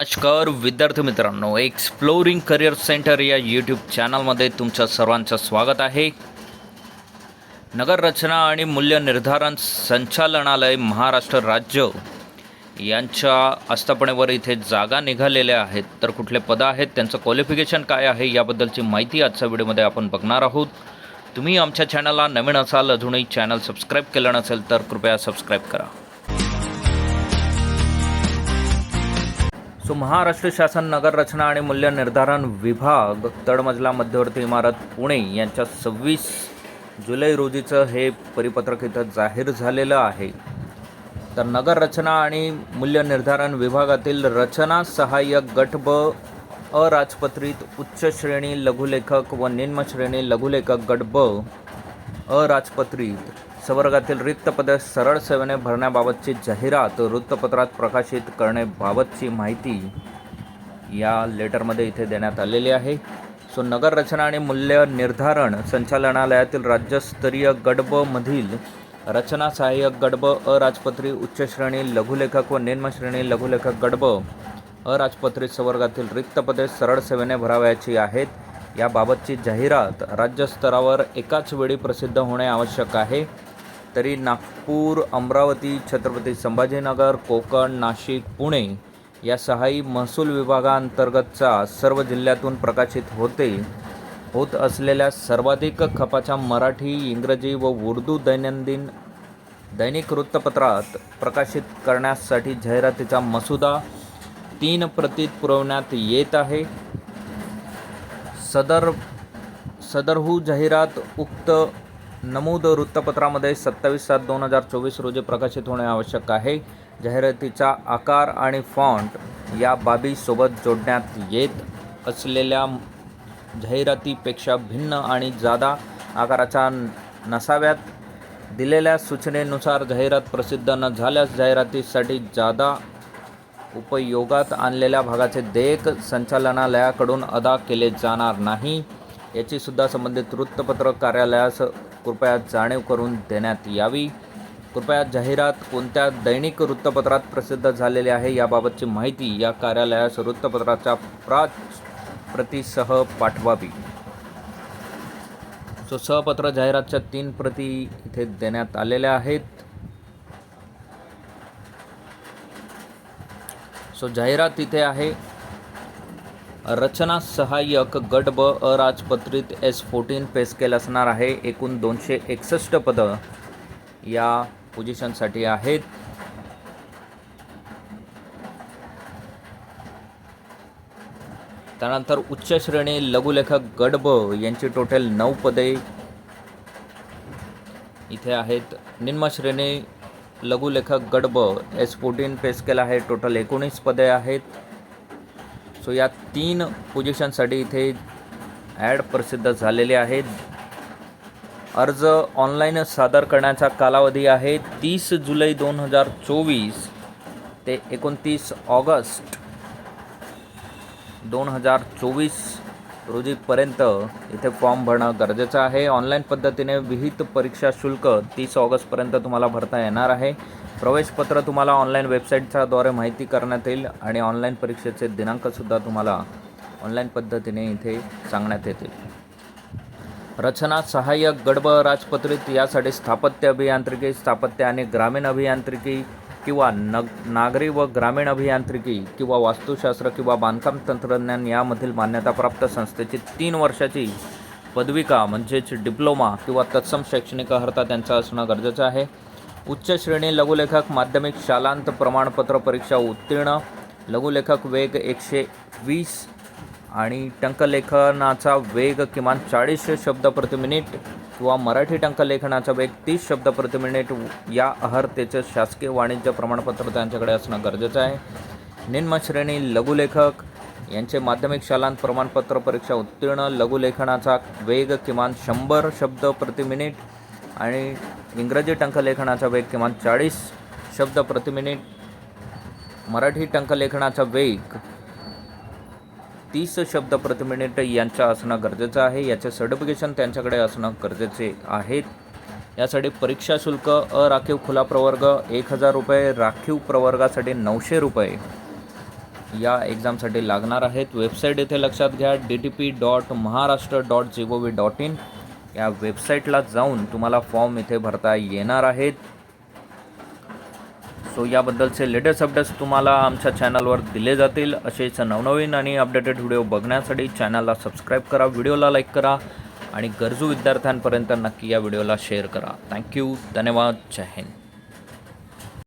नमस्कार विद्यार्थी मित्रांनो एक्सप्लोरिंग करिअर सेंटर या यूट्यूब चॅनलमध्ये तुमचं सर्वांचं स्वागत आहे. नगररचना आणि मूल्य निर्धारण संचालनालय महाराष्ट्र राज्य यांच्या आस्थापनेवर इथे जागा निघालेल्या आहेत. तर कुठले पदं आहेत त्यांचं क्वालिफिकेशन काय आहे याबद्दलची माहिती आजच्या व्हिडिओमध्ये आपण बघणार आहोत. तुम्ही आमच्या चॅनलला नवीन असाल अजूनही चॅनल सबस्क्राईब केलं नसेल तर कृपया सबस्क्राईब करा. सो महाराष्ट्र शासन नगर रचना आणि मूल्य निर्धारण विभाग तळमजला मध्यवर्ती इमारत पुणे यांच्या सव्वीस जुलै रोजीचं हे परिपत्रक इथं जाहीर झालेलं आहे. तर नगर रचना आणि मूल्य निर्धारण विभागातील रचना सहाय्यक गट ब अराजपत्रित उच्च श्रेणी लघुलेखक व निम्न श्रेणी लघुलेखक गट ब अराजपत्रित संवर्गातील रिक्त पदे सरळ सेवेने भरण्याबाबतची जाहिरात वृत्तपत्रात प्रकाशित करण्याबाबतची माहिती या लेटरमध्ये इथे देण्यात आलेली आहे. सो नगर रचना आणि मूल्य निर्धारण संचालनालयातील राज्यस्तरीय गडबमधील मधील रचना सहाय्यक गडब अराजपत्री उच्च श्रेणी लघुलेखक व निम्नश्रेणी लघुलेखक गडब अराजपत्रित संवर्गातील रिक्त पदे सरळ सेवेने भरावयाची आहेत. याबाबतची जाहिरात राज्यस्तरावर एकाच वेळी प्रसिद्ध होणे आवश्यक आहे. तरी नागपूर अमरावती छत्रपती संभाजीनगर कोकण नाशिक पुणे या सहाही महसूल विभागांतर्गतचा सर्व जिल्ह्यातून प्रकाशित होते. होत असलेल्या सर्वाधिक खपाच्या मराठी इंग्रजी व उर्दू दैनंदिन दैनिक वृत्तपत्रात प्रकाशित करण्यासाठी जाहिरातीचा मसुदा तीन प्रतीत पुरवण्यात येत आहे. सदर सदरहू जाहिरात उक्त नमूद वृत्तपत्रामध्ये सत्तावीस सात दोन हजार चोवीस रोजी प्रकाशित होणे आवश्यक आहे. जाहिरातीचा आकार आणि फॉन्ट या बाबीसोबत जोडण्यात येत असलेल्या जाहिरातीपेक्षा भिन्न आणि जादा आकाराच्या नसाव्यात दिलेल्या सूचनेनुसार जाहिरात प्रसिद्ध न झाल्यास जाहिरातीसाठी जादा उपयोगात आणलेल्या भागाचे देयक संचालनालयाकडून अदा केले जाणार नाही. याचीसुद्धा संबंधित वृत्तपत्र कार्यालयास कृपया जाणीव करून देण्यात यावी. कृपया जाहिरात कोणत्या दैनिक वृत्तपत्रात प्रसिद्ध झालेली आहे याबाबतची माहिती या कार्यालयास वृत्तपत्राच्या प्राच प्रतीसह पाठवावी. सो सहपत्र जाहिरातच्या तीन प्रती इथे देण्यात आलेल्या आहेत. सो जाहिरात इथे आहे. रचना सहाय्यक गट ब अराजपत्रित एस फोर्टीन पे स्केल असणार आहे. एकूण दोनशे एकसष्ट पदं या पोझिशनसाठी आहेत. त्यानंतर उच्च श्रेणी लघुलेखक गट ब यांची टोटल नऊ पदे इथे आहेत. निम्न श्रेणी लघुलेखक गट ब एस फोर्टीन पे स्केल आहे. टोटल एकोणीस पदे आहेत. सो या तीन पोझिशनसाठी इथे ॲड प्रसिद्ध झालेले आहेत. अर्ज ऑनलाईन सादर करण्याचा कालावधी आहे तीस जुलै दोन हजार चोवीस ते एकोणतीस ऑगस्ट दोन हजार चोवीस रोजीपर्यंत इथे फॉर्म भरणं गरजेचं आहे. ऑनलाईन पद्धतीने विहित परीक्षा शुल्क तीस ऑगस्टपर्यंत तुम्हाला भरता येणार आहे. प्रवेशपत्र तुम्हाला ऑनलाईन वेबसाईटच्याद्वारे माहिती करण्यात येईल आणि ऑनलाईन परीक्षेचे दिनांकसुद्धा तुम्हाला ऑनलाईन पद्धतीने इथे सांगण्यात येतील. रचना सहाय्यक गडब राजपत्रित यासाठी स्थापत्य अभियांत्रिकी स्थापत्य आणि ग्रामीण अभियांत्रिकी किंवा नग नागरी व ग्रामीण अभियांत्रिकी किंवा वास्तुशास्त्र किंवा बांधकाम तंत्रज्ञान यामधील मान्यताप्राप्त संस्थेची तीन वर्षाची पदविका म्हणजेच डिप्लोमा किंवा तत्सम शैक्षणिक अर्हता त्यांचा असणं गरजेचं आहे. उच्च श्रेणी लघुलेखक माध्यमिक शालांत प्रमाणपत्र परीक्षा उत्तीर्ण लघुलेखक वेग एकशे वीस आणि टंकलेखनाचा वेग किमान चाळीस शब्द प्रति मिनिट किंवा मराठी टंकलेखनाचा वेग तीस शब्द प्रति मिनिट या अहर्तेचं शासकीय वाणिज्य प्रमाणपत्र त्यांच्याकडे असणं गरजेचं आहे. निम्नश्रेणी लघुलेखक यांचे माध्यमिक शालांत प्रमाणपत्र परीक्षा उत्तीर्ण लघुलेखनाचा वेग किमान शंभर शब्द प्रति मिनिट आणि इंग्रजी टंकलेखनाचा वेग किमान चाळीस शब्द प्रति मिनिट. मराठी टंकलेखनाचा वेग तीस शब्द प्रति मिनिट यांचा असणं गरजेचं आहे. याचे सर्टिफिकेशन त्यांच्याकडे असणं गरजेचे आहेत यासाठी परीक्षा शुल्क अराखीव खुला प्रवर्ग एक हजार रुपये राखीव प्रवर्गासाठी नऊशे रुपये या एक्झामसाठी लागणार आहेत. वेबसाईट इथे लक्षात घ्या. D T P dot Maharashtra dot G O V dot in या वेबसाईटला जाऊन तुम्हाला फॉर्म इथे भरता येणार आहेत. सो याबद्दलचे लेटेस्ट अपडेट्स तुम्हाला आमच्या चॅनलवर दिले जातील. असेच नवनवीन आणि अपडेटेड व्हिडिओ बघण्यासाठी चॅनलला सबस्क्राईब करा व्हिडिओला लाईक करा आणि गरजू विद्यार्थ्यांपर्यंत नक्की या व्हिडिओला शेअर करा. थँक्यू धन्यवाद जय हिंद.